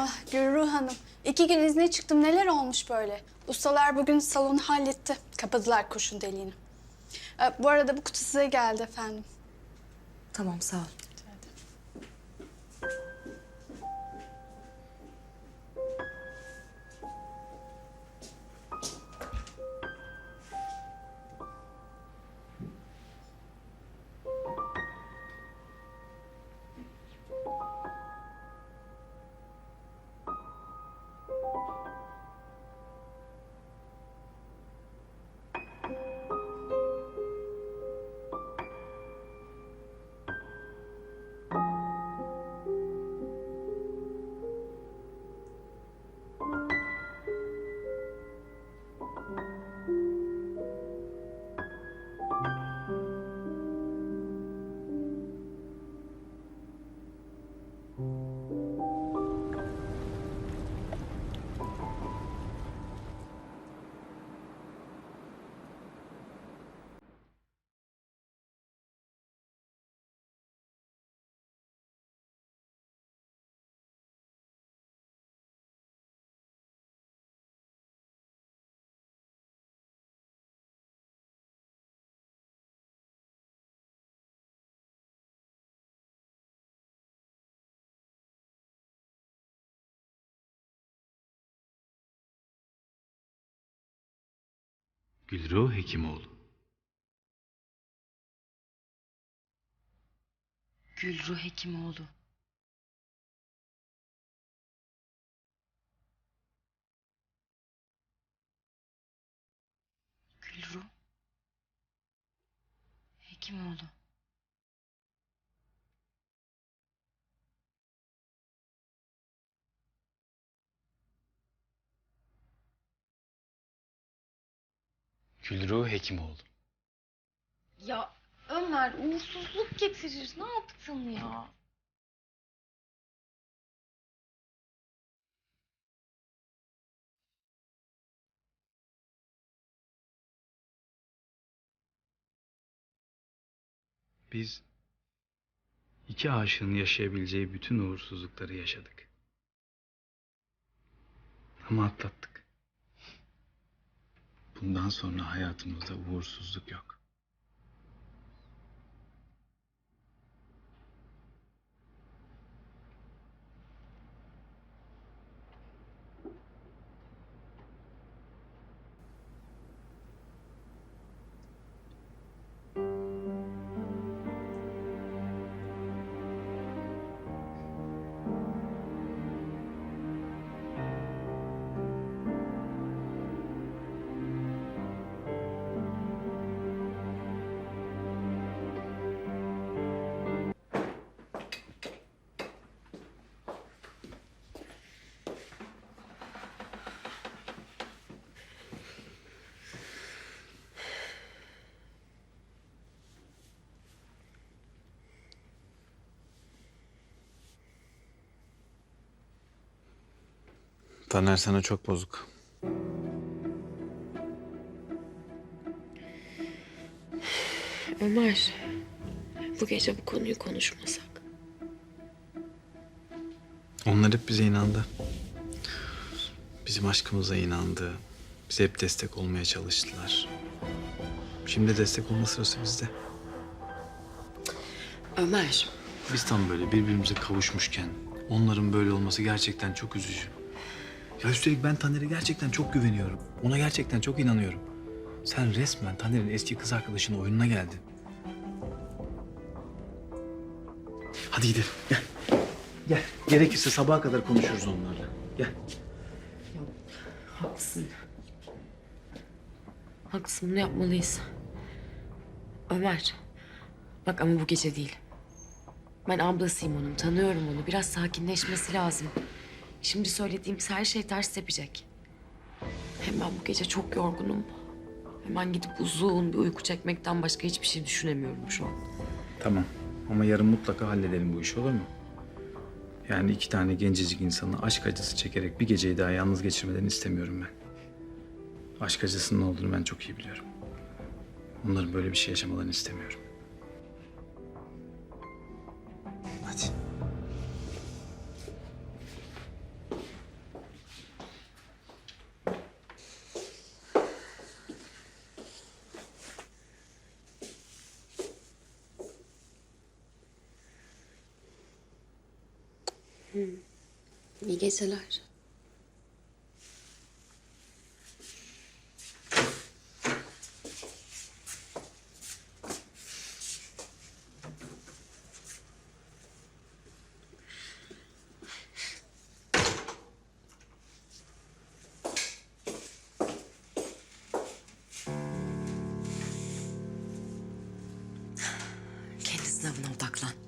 Ah Gürru Hanım. iki gün izne çıktım. Neler olmuş böyle? Ustalar bugün salonu halletti. Kapadılar kurşun deliğini. Ee, bu arada bu kutu size geldi efendim. Tamam sağ ol. Gülru Hekimoğlu. Gülru Hekimoğlu. Gülru Hekimoğlu. Gülru Hekimoğlu. Ya Ömer uğursuzluk getirir. Ne yaptın ya? Biz iki aşığın yaşayabileceği bütün uğursuzlukları yaşadık. Ama atlattık. Bundan sonra hayatımızda uğursuzluk yok. Taner sana çok bozuk. Ömer, bu gece bu konuyu konuşmasak. Onlar hep bize inandı. Bizim aşkımıza inandı. Bize hep destek olmaya çalıştılar. Şimdi destek olma sırası bizde. Ömer, Biz tam böyle birbirimize kavuşmuşken onların böyle olması gerçekten çok üzücü. Ya üstelik ben Taner'e gerçekten çok güveniyorum. Ona gerçekten çok inanıyorum. Sen resmen Taner'in eski kız arkadaşının oyununa geldin. Hadi gidelim. Gel. Gel. Gerekirse sabaha kadar konuşuruz onlarla. Gel. haklısın. Haklısın, bunu yapmalıyız. Ömer, bak ama bu gece değil. Ben ablasıyım onun, tanıyorum onu. Biraz sakinleşmesi lazım. Şimdi söylediğimiz her şey ters tepecek. Hem ben bu gece çok yorgunum. Hemen gidip uzun bir uyku çekmekten başka hiçbir şey düşünemiyorum şu an. Tamam. Ama yarın mutlaka halledelim bu işi olur mu? Yani iki tane gencecik insanı aşk acısı çekerek bir geceyi daha yalnız geçirmelerini istemiyorum ben. Aşk acısının ne olduğunu ben çok iyi biliyorum. Onların böyle bir şey yaşamalarını istemiyorum. İyi geceler. Kendi sınavına odaklan.